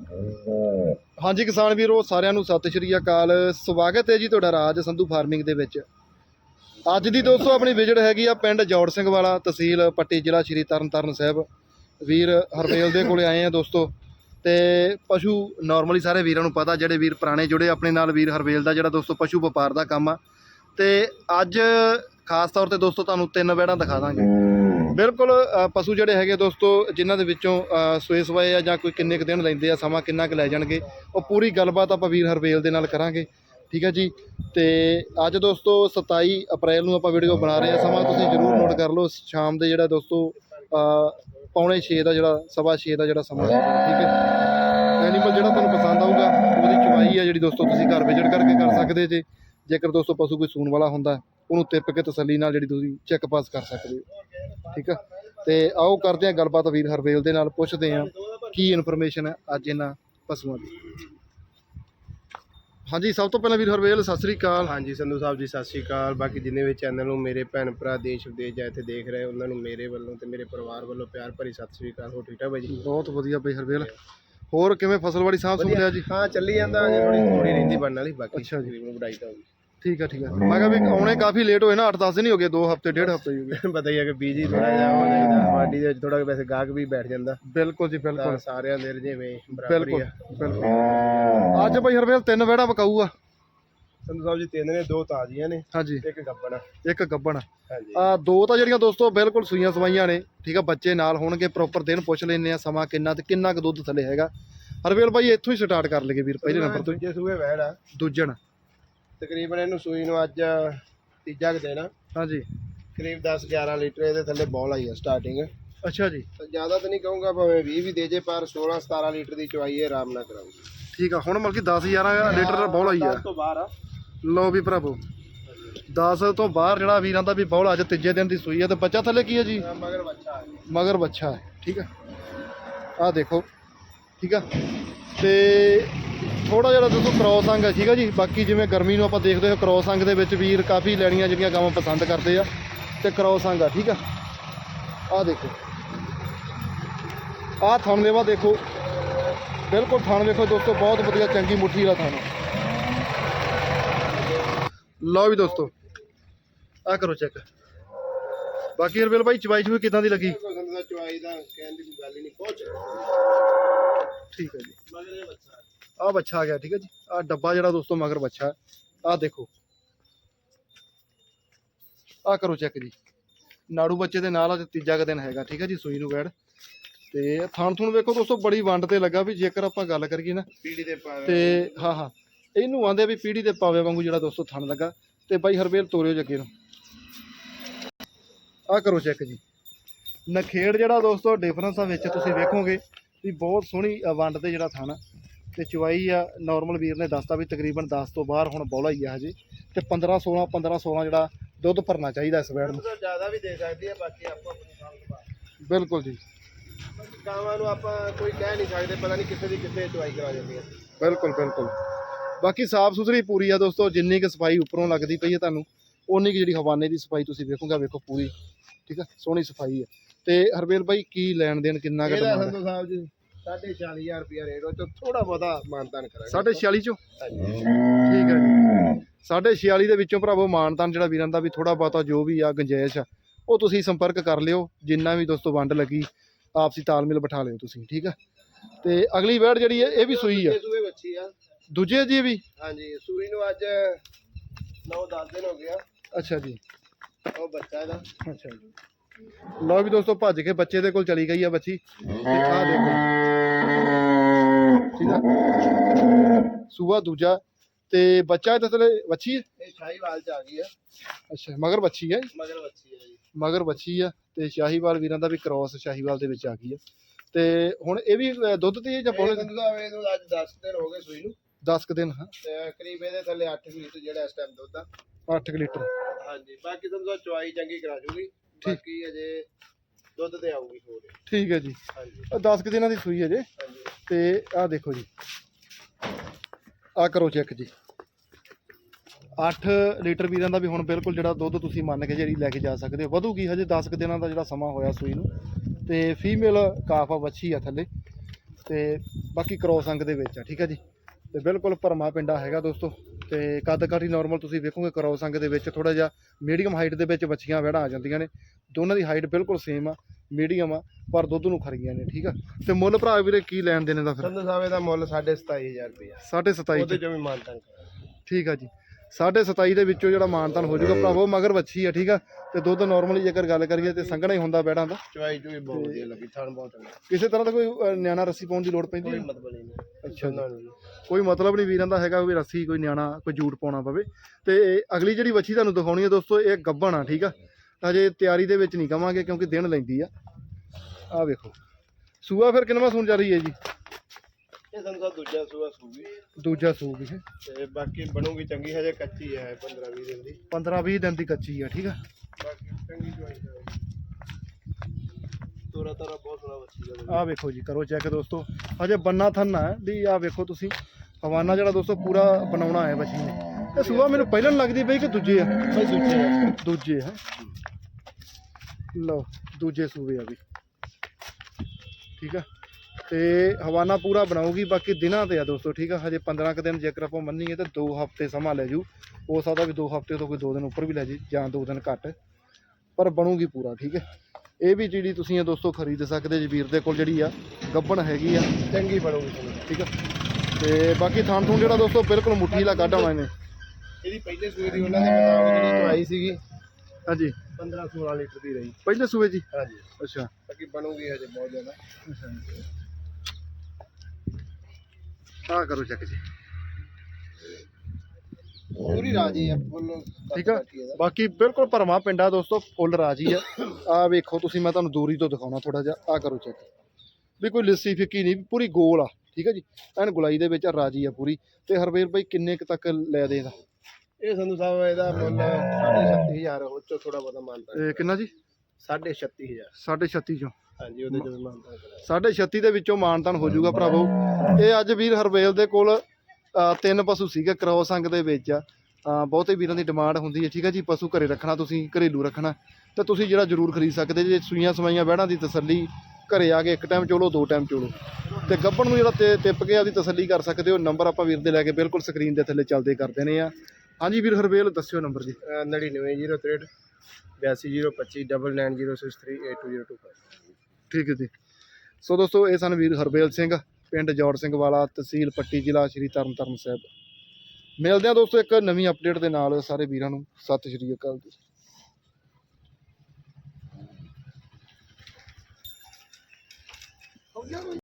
ਹਾਂਜੀ ਕਿਸਾਨ ਵੀਰੋ, ਸਾਰਿਆਂ ਨੂੰ ਸਤਿ ਸ਼੍ਰੀ ਅਕਾਲ। ਸਵਾਗਤ ਹੈ ਜੀ ਤੁਹਾਡਾ ਰਾਜ ਸੰਧੂ ਫਾਰਮਿੰਗ ਦੇ ਵਿੱਚ। ਅੱਜ ਦੀ ਦੋਸਤੋ ਆਪਣੀ ਵਿਜ਼ਿਟ ਹੈਗੀ ਆ ਪਿੰਡ ਜੌੜ ਸਿੰਘ ਵਾਲਾ, ਤਹਿਸੀਲ ਪੱਟੀ ਜ਼ਿਲ੍ਹਾ ਸ਼੍ਰੀ ਤਰਨਤਾਰਨ ਸਾਹਿਬ। ਵੀਰ ਹਰਵੇਲ ਦੇ ਕੋਲੇ ਆਏ ਆ ਦੋਸਤੋ ਤੇ ਪਸ਼ੂ ਨਾਰਮਲੀ ਸਾਰੇ ਵੀਰਾਂ ਨੂੰ ਪਤਾ, ਜਿਹੜੇ ਵੀਰ ਪੁਰਾਣੇ ਜੁੜੇ ਆਪਣੇ ਨਾਲ, ਵੀਰ ਹਰਵੇਲ ਦਾ ਜਿਹੜਾ ਦੋਸਤੋ ਪਸ਼ੂ ਵਪਾਰ ਦਾ ਕੰਮ ਆ। ਤੇ ਅੱਜ ਖਾਸ ਤੌਰ ਤੇ ਦੋਸਤੋ ਤੁਹਾਨੂੰ ਤਿੰਨ ਵੈੜਾਂ ਦਿਖਾ ਦਾਂਗੇ। ਬਿਲਕੁਲ ਅ, ਪਸ਼ੂ ਜਿਹੜੇ ਹੈਗੇ ਦੋਸਤੋ ਜਿਨ੍ਹਾਂ ਦੇ ਵਿੱਚੋਂ ਅ, ਸੂਏ ਸਵਾਏ ਆ ਜਾਂ ਕੋਈ ਕਿੰਨੇ ਕੁ ਦਿਨ ਲੈਂਦੇ ਆ ਸਮਾਂ ਕਿੰਨਾ ਕੁ ਲੈ ਜਾਣਗੇ ਉਹ ਪੂਰੀ ਗੱਲਬਾਤ ਆਪਾਂ ਵੀਰ ਹਰਵੇਲ ਦੇ ਨਾਲ ਕਰਾਂਗੇ। ਠੀਕ ਹੈ ਜੀ? ਤੇ ਅੱਜ ਦੋਸਤੋ 27 ਅਪ੍ਰੈਲ ਨੂੰ ਆਪਾਂ ਵੀਡੀਓ ਬਣਾ ਰਹੇ ਆ ਸਮਾਂ ਤੁਸੀਂ ਜਰੂਰ ਨੋਟ ਕਰ ਲਓ ਸ਼ਾਮ ਦੇ ਜਿਹੜਾ ਦੋਸਤੋ ਅ, ਪੌਣੇ 6 ਦਾ ਜਿਹੜਾ ਸਵਾ 6 ਦਾ ਜਿਹੜਾ ਸਮਾਂ ਹੈ ਠੀਕ ਹੈ? ਐਨੀਮਲ ਜਿਹੜਾ ਤੁਹਾਨੂੰ ਪਸੰਦ ਆਊਗਾ ਉਹਦੀ ਚਵਾਈ ਆ ਜਿਹੜੀ ਦੋਸਤੋ ਤੁਸੀਂ ਘਰ ਵਿਜ਼ਿਟ ਕਰਕੇ ਕਰ ਸਕਦੇ ਜੇ। ਜੇਕਰ ਦੋਸਤੋ ਪਸ਼ੂ ਕੋਈ ਸੂਣ ਵਾਲਾ ਹੁੰਦਾ ਉਹਨੂੰ ਤਿੱਪ ਕੇ ਤਸੱਲੀ ਨਾਲ ਜਿਹੜੀ ਤੁਸੀਂ ਚੈੱਕ ਪਾਸ ਕਰ ਸਕਦੇ ਹੋ। ਠੀਕ ਆ? ਤੇ ਆਓ ਕਰਦੇ ਆ ਗੱਲਬਾਤ ਵੀਰ ਹਰਵੇਲ ਦੇ ਨਾਲ ਪੁੱਛਦੇ ਆ ਕੀ ਇਨਫੋਰਮੇਸ਼ਨ ਹੈ ਅੱਜ ਇਹਨਾਂ ਪਸ਼ੂਆਂ ਦੀ। ਹਾਂਜੀ ਸਭ ਤੋਂ ਪਹਿਲਾਂ ਵੀਰ ਹਰਵੇਲ ਸਤਿ ਸ੍ਰੀ ਅਕਾਲ। ਹਾਂਜੀ ਸੰਧੂ ਸਾਹਿਬ ਜੀ ਸਤਿ ਸ਼੍ਰੀ ਅਕਾਲ। ਬਾਕੀ ਜਿੰਨੇ ਵੀ ਚੈਨਲ ਨੂੰ ਮੇਰੇ ਭੈਣ ਭਰਾ ਦੇਸ਼ ਵਿਦੇਸ਼ ਜਾਂ ਇੱਥੇ ਦੇਖ ਰਹੇ ਉਹਨਾਂ ਨੂੰ ਮੇਰੇ ਵੱਲੋਂ ਤੇ ਮੇਰੇ ਪਰਿਵਾਰ ਵੱਲੋਂ ਪਿਆਰ ਭਰੀ ਸਤਿ ਸ਼੍ਰੀ ਅਕਾਲ। ਹੋ ਠੀਕ ਬਾਈ ਜੀ? ਬਹੁਤ ਵਧੀਆ ਬਈ ਹਰਵੇਲ। ਹੋਰ ਕਿਵੇਂ ਫਸਲਵਾੜੀ ਸਾਂਭ ਸੁਣ ਲਿਆ ਜੀ? ਹਾਂ ਚੱਲੀ ਜਾਂਦਾ ਅਜੇ ਥੋੜੀ ਥੋੜੀ ਰਹਿੰਦੀ ਬਣਨ ਵਾਲੀ ਬਾਕੀ ਅੱਛਾ ਜੀ। ਵਧਾਈ ਤਾਂ। ਠੀਕ ਆ ਠੀਕ ਆ। ਮੈਂ ਕਿਹਾ ਵੀ ਆਉਣੇ ਕਾਫੀ ਲੇਟ ਹੋਏ ਨਾ 8-10 ਦਿਨ ਹੀ ਹੋ ਗਏ 2 ਹਫ਼ਤੇ ਡੇਢ ਹਫ਼ਤੇ ਹੀ ਹੋ ਗਏ। ਪਤਾ ਹੀ ਹੈ ਕਿ ਬੀਜੀ ਥੋੜਾ ਜਿਹਾ ਹੋ ਜਾਂਦਾ ਵਾਡੀ ਦੇ ਵਿੱਚ ਥੋੜਾ ਵੈਸੇ ਗਾਹਕ ਵੀ ਬੈਠ ਜਾਂਦਾ। ਬਿਲਕੁਲ ਜੀ ਬਿਲਕੁਲ। ਸਾਰਿਆਂ ਦੇ ਜਿਵੇਂ ਬਰਾਬਰ ਹੀ ਬਿਲਕੁਲ ਬਿਲਕੁਲ। ਅੱਜ ਬਈ ਹਰਵੇਲ ਤਿੰਨ ਵਹਿੜਾ ਪਕਾਊ ਆ ਸੰਧੂ ਸਾਹਿਬ ਜੀ ਤਿੰਨ ਨੇ ਦੋ ਤਾਜ਼ੀਆਂ ਨੇ ਹਾਂਜੀ। ਇੱਕ ਗੱਬਣ। ਇੱਕ ਗੱਬਣ ਹਾਂਜੀ। ਆ ਦੋ ਤਾਂ ਜਿਹੜੀਆਂ ਦੋਸਤੋ ਬਿਲਕੁਲ ਸੂਈਆਂ ਸਵਾਈਆਂ ਨੇ ਠੀਕ ਆ ਬੱਚੇ ਨਾਲ ਹੋਣਗੇ ਪ੍ਰੋਪਰ ਦਿਨ ਪੁੱਛ ਲੈਨੇ ਆ ਸਮਾਂ ਕਿੰਨਾ ਤੇ ਕਿੰਨਾ ਕੁ ਦੁੱਧ ਥੱਲੇ ਹੈਗਾ। ਹਰਵੇਲ ਬਾਈ ਇੱਥੋਂ ਹੀ ਸਟਾਰਟ ਕਰ ਲਈਏ ਵੀਰ ਪਹਿਲੇ ਨੰਬਰ ਤੋਂ ਹੀ। ਜੇ ਸੂਏ ਵਹਿੜ ਆ। ਦੂਜਣ ਤਕਰੀਬਨ ਇਹਨੂੰ ਸੂਈ ਨੂੰ ਅੱਜ ਤੀਜਾ ਕੁ ਦੇਣਾ ਹਾਂਜੀ। ਕਰੀਬ 10 11 ਲੀਟਰ ਇਹਦੇ ਥੱਲੇ ਬੋਲ ਆਈ ਆ ਸਟਾਰਟਿੰਗ ਅੱਛਾ ਜੀ। ਜ਼ਿਆਦਾ ਤਾਂ ਨਹੀਂ ਕਹੂੰਗਾ ਭਾਵੇਂ 20 ਵੀ ਦੇ ਜੇ ਪਰ 16 17 ਲੀਟਰ ਦੀ ਚਵਾਈ ਇਹ ਆਰਾਮ ਨਾਲ ਕਰਾਉਂਗੀ ਠੀਕ ਆ ਹੁਣ ਮਤਲਬ ਕਿ 10 11 ਲੀਟਰ ਦਾ ਬੌਲ ਆਈ ਆ। ਤੋਂ ਬਾਹਰ ਆ ਲਓ ਵੀ ਭਰਾਵੋ 10 ਤੋਂ ਬਾਹਰ ਜਿਹੜਾ ਵੀਰਾਂ ਦਾ ਵੀ ਬੌਲ ਅੱਜ ਤੀਜੇ ਦਿਨ ਦੀ ਸੂਈ ਆ ਤੇ ਬੱਚਾ ਥੱਲੇ ਕੀ ਹੈ ਜੀ? ਮਗਰ ਬੱਚਾ ਹੈ ਮਗਰ ਬੱਚਾ ਹੈ ਠੀਕ ਆ। ਆਹ ਦੇਖੋ ਠੀਕ ਆ। ਤੇ ਥੋੜਾ ਜਿਹਾ ਦੇਖੋ ਕ੍ਰੋਸ ਅੰਗ ਠੀਕ ਆ ਜੀ? ਬਾਕੀ ਜਿਵੇਂ ਗਰਮੀ ਨੂੰ ਆਪਾਂ ਦੇਖਦੇ ਹਾਂ ਕ੍ਰੋਸ ਅੰਗ ਦੇ ਵਿੱਚ ਵੀਰ ਕਾਫੀ ਲੈਣੀਆਂ ਜਿਹੜੀਆਂ ਗਾਵਾਂ ਪਸੰਦ ਕਰਦੇ ਆ ਤੇ ਕ੍ਰੋਸ ਅੰਗ ਆ ਠੀਕ ਆ? ਆਹ ਦੇਖੋ। ਆਹ ਥਣ ਦੇਵਾ ਦੇਖੋ। ਬਿਲਕੁਲ ਥਣ ਵੇਖੋ ਦੋਸਤੋ ਬਹੁਤ ਵਧੀਆ ਚੰਗੀ ਮੁੱਠੀ ਵਾਲਾ ਥਣ ਆ। ਲਓ ਵੀ ਦੋਸਤੋ ਆ ਕਰੋ ਚੈੱਕ ਬਾਕੀ ਹਰਵੇਲ ਭਾਈ ਚਵਾਈ ਚੂਈ ਕਿਦਾਂ ਦੀ ਲੱਗੀ? ਦਾ ਚਵਾਈ ਦਾ ਕਹਿਣ ਦੀ ਕੋਈ ਗੱਲ ਹੀ ਨਹੀਂ ਪਹੁੰਚ ਠੀਕ ਹੈ ਜੀ। ਮਗਰ ਇਹ ਬੱਚਾ। ਆਹ ਬੱਚਾ ਆ ਗਿਆ ਠੀਕ ਹੈ ਜੀ। ਆਹ ਡੱਬਾ ਜਿਹੜਾ ਦੋਸਤੋ ਮਗਰ ਬੱਚਾ ਆਹ ਦੇਖੋ। ਆਹ ਕਰੋ ਚੈੱਕ ਜੀ। ਨਾੜੂ ਬੱਚੇ ਦੇ ਨਾਲ ਅੱਜ ਤੀਜਾ ਕੁ ਦਿਨ ਹੈਗਾ ਠੀਕ ਹੈ ਜੀ ਸੂਈ ਨੂੰ ਵੈੜ। ਤੇ ਥਣ ਥੁਣ ਵੇਖੋ ਦੋਸਤੋ ਬੜੀ ਵੰਡ ਤੇ ਲੱਗਾ ਵੀ ਜੇਕਰ ਆਪਾਂ ਗੱਲ ਕਰੀਏ ਨਾ ਪੀੜੀ ਦੇ ਪਾਵੇ ਤੇ ਹਾਂ ਹਾਂ। ਇਹਨੂੰ ਆਂਦੇ ਵੀ ਪੀੜੀ ਦੇ ਪਾਵੇ ਵਾਂਗੂ ਜਿਹੜਾ ਦੋਸਤੋ ਥਣ ਲੱਗਾ। ਤੇ ਬਾਈ ਹਰਵੇਲ ਤੋਰਿਓ ਜੱਗੇ ਨੂੰ। ਆਹ ਕਰੋ ਚੈੱਕ ਜੀ। ਨਖੇੜ ਜਿਹੜਾ ਦੋਸਤੋ ਡਿਫਰੈਂਸ ਆ ਵਿੱਚ ਤੁਸੀਂ ਵੇਖੋਗੇ ਵੀ ਬਹੁਤ ਸੋਹਣੀ ਵੰਡ ਤੇ ਜਿਹੜਾ ਥਣ ਆ। ਤੇ ਚਵਾਈ ਆ ਨਾਰਮਲ ਵੀਰ ਨੇ ਦੱਸਤਾ ਵੀ ਤਕਰੀਬਨ 10 ਤੋਂ ਬਾਹਰ ਹੁਣ ਬੌਲਾ ਹੀ ਆ ਹਜੇ। ਤੇ 15 16 15 16 ਜਿਹੜਾ ਦੁੱਧ ਭਰਨਾ ਚਾਹੀਦਾ ਇਸ ਵੈੜ ਨੂੰ। ਜ਼ਿਆਦਾ ਵੀ ਦੇ ਸਕਦੀ ਹੈ ਬਾਕੀ ਆਪੋ ਆਪਣੀ ਬਿਲਕੁਲ ਜੀ। ਗਾਵਾਂ ਨੂੰ ਆਪਾਂ ਕੋਈ ਕਹਿ ਨਹੀਂ ਸਕਦੇ ਪਤਾ ਨਹੀਂ ਕਿੱਥੇ ਦੀ ਕਿੱਥੇ ਚਵਾਈ ਕਰਾ ਜਾਂਦੀ ਹੈ ਬਿਲਕੁਲ ਬਿਲਕੁਲ। ਬਾਕੀ ਸਾਫ਼ ਸੁਥਰੀ ਪੂਰੀ ਆ ਦੋਸਤੋ ਜਿੰਨੀ ਕੁ ਸਫ਼ਾਈ ਉੱਪਰੋਂ ਲੱਗਦੀ ਪਈ ਹੈ ਤੁਹਾਨੂੰ ਉਨੀ ਕੁ ਜਿਹੜੀ ਹਵਾਨੇ ਦੀ ਸਫ਼ਾਈ ਤੁਸੀਂ ਵੇਖੋਗੇ ਵੇਖੋ ਪੂਰੀ ਠੀਕ ਆ? ਸੋਹਣੀ ਸਫ਼ਾਈ ਹੈ ਤੇ ਹਰਵੇਲ ਬਾਈ ਕੀ ਲੈਣ ਦੇਣ ਕਿੰਨਾ ਕੁ ਇਹਦਾ demand ਹੈ ਸੰਧੂ ਸਾਹਿਬ ਜੀ 45000 ਰੁਪਿਆ ਰੇਟ ਉਹ ਚ ਥੋੜਾ ਬਹੁਤਾ ਮਾਨਤਾਨ ਕਰਾਂਗੇ। ਸਾਢੇ 46 ਚੋਂ? ਹਾਂਜੀ। ਠੀਕ ਹੈ ਜੀ। ਸਾਢੇ 46 ਦੇ ਵਿੱਚੋਂ ਭਰਾਵੋ ਮਾਨਤਾਨ ਜਿਹੜਾ ਵੀਰਾਂ ਦਾ ਵੀ ਥੋੜਾ ਬਹੁਤਾ ਜੋ ਵੀ ਆ ਗੁੰਜਾਇਸ਼ ਆ ਉਹ ਤੁਸੀਂ ਸੰਪਰਕ ਕਰ ਲਿਓ। ਜਿੰਨਾ ਵੀ ਦੋਸਤੋ ਵੰਡ ਲੱਗੀ ਆਪਸੀ ਤਾਲਮੇਲ ਬਿਠਾ ਲਿਓ ਤੁਸੀਂ ਠੀਕ ਆ? ਤੇ ਅਗਲੀ ਵੈੜ ਜਿਹੜੀ ਹੈ ਇਹ ਵੀ ਸੂਈ ਆ। ਦੂਜੇ ਸੂਏ ਬੱਚੀ ਆ। ਦੂਜੇ ਜੀ ਵੀ? ਹਾਂਜੀ ਸੂਈ ਨੂੰ ਅੱਜ 9-10 ਦਿਨ ਹੋ ਗਿਆ ਅੱਛਾ ਜੀ। ਉਹ ਬੱਚਾ ਇਹਦਾ। ਅੱਛਾ ਜੀ। ਲਓ ਵੀ ਦੋਸਤੋ ਭੱਜ ਕੇ ਬੱਚੇ ਦੇ ਕੋਲ ਚਲੀ ਗਈ ਆ ਬੱਚੀ। ਤੇ ਆਹ ਦੇਖੋ ਠੀਕ ਆ ਸੂਆ ਦੂਜਾ ਤੇ ਬੱਚਾ ਇਹਦੇ ਥੱਲੇ ਬੱਚੀ ਹੈ ਇਹ ਸ਼ਾਹੀਵਾਲ ਚ ਆ ਗਈ ਆ। ਅੱਛਾ ਮਗਰ ਬੱਚੀ ਹੈ ਮਗਰ ਬੱਚੀ ਆ ਜੀ। ਮਗਰ ਬੱਚੀ ਆ ਤੇ ਸ਼ਾਹੀਵਾਲ ਵੀਰਾਂ ਦਾ ਵੀ ਕ੍ਰਾਸ ਸ਼ਾਹੀਵਾਲ ਦੇ ਵਿੱਚ ਆ ਗਈ ਆ। ਤੇ ਹੁਣ ਇਹ ਵੀ ਅ, ਦੁੱਧ ਤੇ ਜਾਂ ਇਹ ਸੰਧੂ ਸਾਹਿਬ ਇਹਨੂੰ ਅੱਜ 10 ਦਿਨ ਹੋ ਗਏ ਸੂਈ ਨੂੰ। 10 ਕੁ ਦਿਨ ਹਾਂ। ਤੇ ਕਰੀਬ ਇਹਦੇ ਥੱਲੇ 8 ਲੀਟਰ ਜਿਹੜਾ ਇਸ ਟਾਈਮ ਦੁੱਧ ਆ। 8 ਲੀਟਰ। ਹਾਂਜੀ ਬਾਕੀ ਸਾਹਿਬ ਚਵਾਈ ਚੰਗੀ ਕਰਾ ਜੂਗੀ ਬਾਕੀ ਅਜੇ ਦੁੱਧ ਤੇ ਆਊਗੀ ਹੋਰ। ਠੀਕ ਹੈ ਜੀ। ਹਾਂਜੀ। 10 ਕੁ ਦਿਨਾਂ ਦੀ ਸੂਈ ਹੈ ਜੇ। ਹਾਂਜੀ। ਤੇ ਆਹ ਦੇਖੋ ਜੀ। ਆਹ ਕਰੋ ਚੈੱਕ ਜੀ। 8 ਲੀਟਰ ਵੀਰਾਂ ਦਾ ਵੀ ਹੁਣ ਬਿਲਕੁਲ ਜਿਹੜਾ ਦੁੱਧ ਤੁਸੀਂ ਮੰਨ ਕੇ ਜਿਹੜੀ ਲੈ ਕੇ ਜਾ ਸਕਦੇ ਹੋ। ਵਧੂਗੀ ਹਜੇ 10 ਕੁ ਦਿਨਾਂ ਦਾ ਜਿਹੜਾ ਸਮਾਂ ਹੋਇਆ ਸੂਈ ਨੂੰ। ਤੇ ਫੀਮੇਲ ਕਾਫ ਆ, ਵੱਛੀ ਆ ਥੱਲੇ। ਤੇ ਬਾਕੀ ਕਰੋਸੰਗ ਦੇ ਵਿੱਚ ਆ, ਠੀਕ ਆ ਜੀ। ਤੇ ਬਿਲਕੁਲ ਭਰਮਾ ਪਿੰਡਾ ਹੈਗਾ ਦੋਸਤੋ। ਤੇ ਕੱਦ ਕਾਠੀ ਨਾਰਮਲ ਤੁਸੀਂ ਵੇਖੋਗੇ ਕਰੋਸੰਗ ਦੇ ਵਿੱਚ ਥੋੜਾ ਜਿਹਾ ਮੀਡੀਅਮ ਹਾਈਟ ਦੇ ਵਿੱਚ ਬੱਚੀਆਂ ਵੜਾ ਆ ਜਾਂਦੀਆਂ ਨੇ। ਦੋਨਾਂ ਦੀ ਹਾਈਟ ਬਿਲਕੁਲ ਸੇਮ ਆ। ਮੀਡੀਅਮ ਆ ਪਰ ਦੁੱਧ ਨੂੰ ਖਰੀਆਂ ਨੇ ਠੀਕ ਆ? ਤੇ ਮੁੱਲ ਭਰਾ ਵੀਰੇ ਕੀ ਲੈਣ ਦੇਣੇ ਦਾ ਫਿਰ? ਸੰਧੂ ਸਾਹਿਬ ਦਾ ਮੁੱਲ 27500 ਰੁਪਇਆ। 27.5 ਉਹਦੇ ਚੋਂ। ਵੀ ਮਾਨਤਾਨ ਠੀਕ ਆ ਜੀ। 27.5 ਦੇ ਵਿੱਚੋਂ ਜਿਹੜਾ ਮਾਨਤਨ ਹੋ ਜਾਊਗਾ ਭਰਾਵੋ ਮਗਰ ਵੱਛੀ ਆ ਠੀਕ ਆ? ਤੇ ਦੁੱਧ ਨਾਰਮਲੀ ਜੇਕਰ ਗੱਲ ਕਰੀਏ ਤੇ ਸੰਘਣਾ ਹੀ ਹੁੰਦਾ ਬੈੜਾਂ ਦਾ। ਚਵਾਈ ਚੋਈ ਬਹੁਤ ਵਧੀਆ ਲੱਗੀ ਥਣ ਬਹੁਤ ਚੰਗਾ। ਕਿਸੇ ਤਰ੍ਹਾਂ ਦਾ ਕੋਈ ਨਿਆਣਾ ਰੱਸੀ ਪਾਉਣ ਦੀ ਲੋੜ ਪੈਂਦੀ ਕੋਈ ਮਤਲਬ ਨਹੀਂ। ਅੱਛਾ ਜੀ। ਜੀ। ਕੋਈ ਮਤਲਬ ਨਹੀਂ ਵੀਰਾਂ ਦਾ ਹੈਗਾ ਵੀ ਰੱਸੀ ਕੋਈ ਨਿਆਣਾ ਕੋਈ ਜੂਟ ਪਾਉਣਾ ਪਵੇ। ਤੇ ਅਗਲੀ ਜਿਹੜੀ ਵੱਛੀ ਤੁਹਾਨੂੰ ਦਿਖਾਉਣੀ ਹੈ ਦੋਸਤੋ ਇਹ ਗੱਭਣ ਆ ਠੀਕ ਆ? ਅਜੇ ਤਿਆਰੀ ਦੇ ਵਿੱਚ ਨਹੀਂ ਕਵਾਂਗੇ ਕਿਉਂਕਿ ਦਿਨ ਲੈਂਦੀ ਆ। ਆ ਵੇਖੋ। ਸੂਆ ਫਿਰ ਕਿੰਨਵਾਂ ਸੂਣ ਜਾ ਰਹੀ ਹੈ ਜੀ? ਇਹ ਸੰਧੂ ਸਾਹਿਬ ਦੂਜਾ ਸੂਆ ਸੂਗੀ ਦੂਜਾ ਸੂ ਵੀ ਹੈ। ਤੇ ਬਾਕੀ ਬਣੂਗੀ ਚੰਗੀ ਹਜੇ ਕੱਚੀ ਹੈ 15 20 ਦਿਨ ਦੀ। 15 20 ਦਿਨ ਦੀ ਕੱਚੀ ਆ ਠੀਕ ਆ? ਬਾਕੀ ਚੰਗੀ ਚਵਾਈ ਤੋਰਾ ਤੋਰਾ ਬਹੁਤ ਸੋਹਣਾ ਬੱਚੀ ਦਾ ਆ ਵੇਖੋ ਜੀ ਕਰੋ ਚੈੱਕ ਦੋਸਤੋ। ਅਜੇ ਬੰਨਾ ਥੰਨਾ ਹੈ। ਵੀ ਆ ਵੇਖੋ ਤੁਸੀਂ। ਹਵਾਨਾ ਜਿਹੜਾ ਦੋਸਤੋ ਪੂਰਾ ਬਣਾਉਣਾ ਹੈ ਬੱਚੀ ਨੇ। ਇਹ ਸੂਆ ਮੈਨੂੰ ਪਹਿਲਾਂ ਲੱਗਦੀ ਪਈ ਕਿ ਦੂਜੇ ਆ? ਦੂਜੇ ਆ। ਦੂਜੇ ਹੈ ਲਓ ਦੂਜੇ ਸੂਬੇ ਆ ਵੀ। ਠੀਕ ਆ? ਤੇ ਹਵਾਨਾ ਪੂਰਾ ਬਣਾਉਗੀ ਬਾਕੀ ਦਿਨਾਂ ਤੇ ਆ ਦੋਸਤੋ ਠੀਕ ਆ? ਹਜੇ 15 ਕੁ ਦਿਨ ਜੇਕਰ ਆਪਾਂ ਮੰਨੀਏ ਤਾਂ 2 ਹਫ਼ਤੇ ਸਮਾਂ ਲੈ ਜੂ। ਹੋ ਸਕਦਾ ਵੀ 2 ਹਫ਼ਤੇ ਤੋਂ ਕੋਈ 2 ਦਿਨ ਉੱਪਰ ਵੀ ਲੈ ਜੇ ਜਾਂ 2 ਦਿਨ ਘੱਟ। ਪਰ ਬਣੂਗੀ ਪੂਰਾ ਠੀਕ ਹੈ ਇਹ ਵੀ ਜਿਹੜੀ ਤੁਸੀਂ ਇਹ ਦੋਸਤੋ ਖਰੀਦ ਸਕਦੇ ਜੀ ਵੀਰ ਦੇ ਕੋਲ ਜਿਹੜੀ ਆ ਗੱਬਣ ਹੈਗੀ ਆ। ਚੰਗੀ ਬਣੂਗੀ। ਠੀਕ ਆ? ਤੇ ਬਾਕੀ ਥਾਂ ਥੂਣ ਜਿਹੜਾ ਦੋਸਤੋ ਬਿਲਕੁਲ ਮੁੱਠੀ ਲਾ ਕੱਢ ਆਉਣਾ ਇਹਨੇ। ਇਹਦੀ ਪਹਿਲੇ ਸੂਏ ਦੀ ਉਹਨਾਂ ਦੇ ਮੁਤਾਬਕ ਜਿਹੜੀ ਚਵਾਈ ਸੀਗੀ ਹਾਂਜੀ। 15 16 ਲੀਟਰ ਦੀ ਰਹੀ। ਪਹਿਲੇ ਸੂਏ ਜੀ ਹਾਂਜੀ। ਅੱਛਾ। ਬਾਕੀ ਬਣੂਗੀ ਹਜੇ ਬਹੁਤ ਜ਼ਿਆਦਾ। ਆ ਕਰੋ ਚੈੱਕ ਜੀ। ਪੂਰੀ ਰਾਜੀ ਹੈ ਫੁੱਲ ਠੀਕ ਆ? ਬਾਕੀ ਬਿਲਕੁਲ ਭਰਮਾ ਪਿੰਡਾ ਦੋਸਤੋ ਫੁੱਲ ਰਾਜੀ ਆ। ਆ ਵੇਖੋ ਤੁਸੀਂ ਮੈਂ ਤੁਹਾਨੂੰ ਦੂਰੀ ਤੋਂ ਦਿਖਾਉਣਾ ਥੋੜਾ ਜਿਹਾ। ਆ ਕਰੋ ਚੈੱਕ ਵੀ ਕੋਈ ਲਿੱਸੀ ਫਿੱਕੀ ਨਹੀਂ ਪੂਰੀ ਗੋਲ ਆ। ਠੀਕ ਆ ਜੀ? ਐਨ ਗੁਲਾਈ ਦੇ ਵਿੱਚ ਰਾਜੀ ਆ ਪੂਰੀ। ਤੇ ਹਰਵੇਰ ਭਾਈ ਕਿੰਨੇ ਕੁ ਤੱਕ ਲੈ ਦੇਗਾ? ਇਹ ਸੰਧੂ ਸਾਹਿਬ ਇਹਦਾ ਮੁੱਲ 36000 ਉਹ ਚੋਂ ਥੋੜਾ ਬਹੁਤਾ ਮਾਨਤਾ ਇਹ ਕਿੰਨਾ ਜੀ? 36000 36 ਚੋਂ। ਹਾਂਜੀ ਉਹਦੇ ਚੋਂ ਵੀ ਮਾਨਤਾ ਕਰਾਂਗੇ ਸਾਢੇ 36 ਦੇ ਵਿੱਚੋਂ ਮਾਨਤਨ ਹੋ ਜਾਊਗਾ ਭਰਾਵੋ। ਇਹ ਅੱਜ ਵੀਰ ਹਰਵੇਲ ਦੇ ਕੋਲ ਤਿੰਨ ਪਸ਼ੂ ਸੀਗੇ ਕ੍ਰੋਸ ਅੰਗ ਦੇ ਵਿੱਚ ਬਹੁਤੇ ਵੀਰਾਂ ਦੀ ਡਿਮਾਂਡ ਹੁੰਦੀ ਹੈ ਠੀਕ ਹੈ ਜੀ? ਪਸ਼ੂ ਘਰੇ ਰੱਖਣਾ ਤੁਸੀਂ ਘਰੇਲੂ ਰੱਖਣਾ। ਤਾਂ ਤੁਸੀਂ ਜਿਹੜਾ ਜ਼ਰੂਰ ਖਰੀਦ ਸਕਦੇ ਜੇ ਸੂਈਆਂ ਸਵਾਈਆਂ ਬਹਿਣਾ ਦੀ ਤਸੱਲੀ ਘਰੇ ਆ ਕੇ ਇੱਕ ਟਾਈਮ ਚੋਲੋ ਦੋ ਟਾਈਮ ਚੋਲੋ। ਤੇ ਗੱਬਣ ਨੂੰ ਜਿਹੜਾ ਤੇ ਟਿੱਪ ਕੇ ਉਹਦੀ ਤਸੱਲੀ ਕਰ ਸਕਦੇ ਹੋ ਨੰਬਰ ਆਪਾਂ ਵੀਰ ਦੇ ਲੈ ਕੇ ਬਿਲਕੁਲ ਸਕਰੀਨ ਦੇ ਥੱਲੇ ਚੱਲਦੇ ਕਰ ਦੇਣੇ ਆ। ਹਾਂਜੀ ਵੀਰ ਹਰਵੇਲ ਦੱਸਿਓ ਨੰਬਰ ਜੀ। 99063 82025 9906382025 ਠੀਕ ਹੈ ਜੀ। ਸੋ ਦੋਸਤੋ ਇਹ ਸਨ ਵੀਰ ਹਰਬੇਲ ਸਿੰਘ ਪਿੰਡ ਜੌੜ ਸਿੰਘ ਵਾਲਾ ਤਹਿਸੀਲ ਪੱਟੀ ਜ਼ਿਲ੍ਹਾ ਸ਼੍ਰੀ ਤਰਨਤਾਰਨ ਸਾਹਿਬ। ਮਿਲਦੇ ਹਾਂ ਦੋਸਤੋ ਇੱਕ ਨਵੀਂ ਅਪਡੇਟ ਦੇ ਨਾਲ ਸਾਰੇ ਵੀਰਾਂ ਨੂੰ। ਸਤਿ ਸ਼੍ਰੀ ਅਕਾਲ ਜੀ।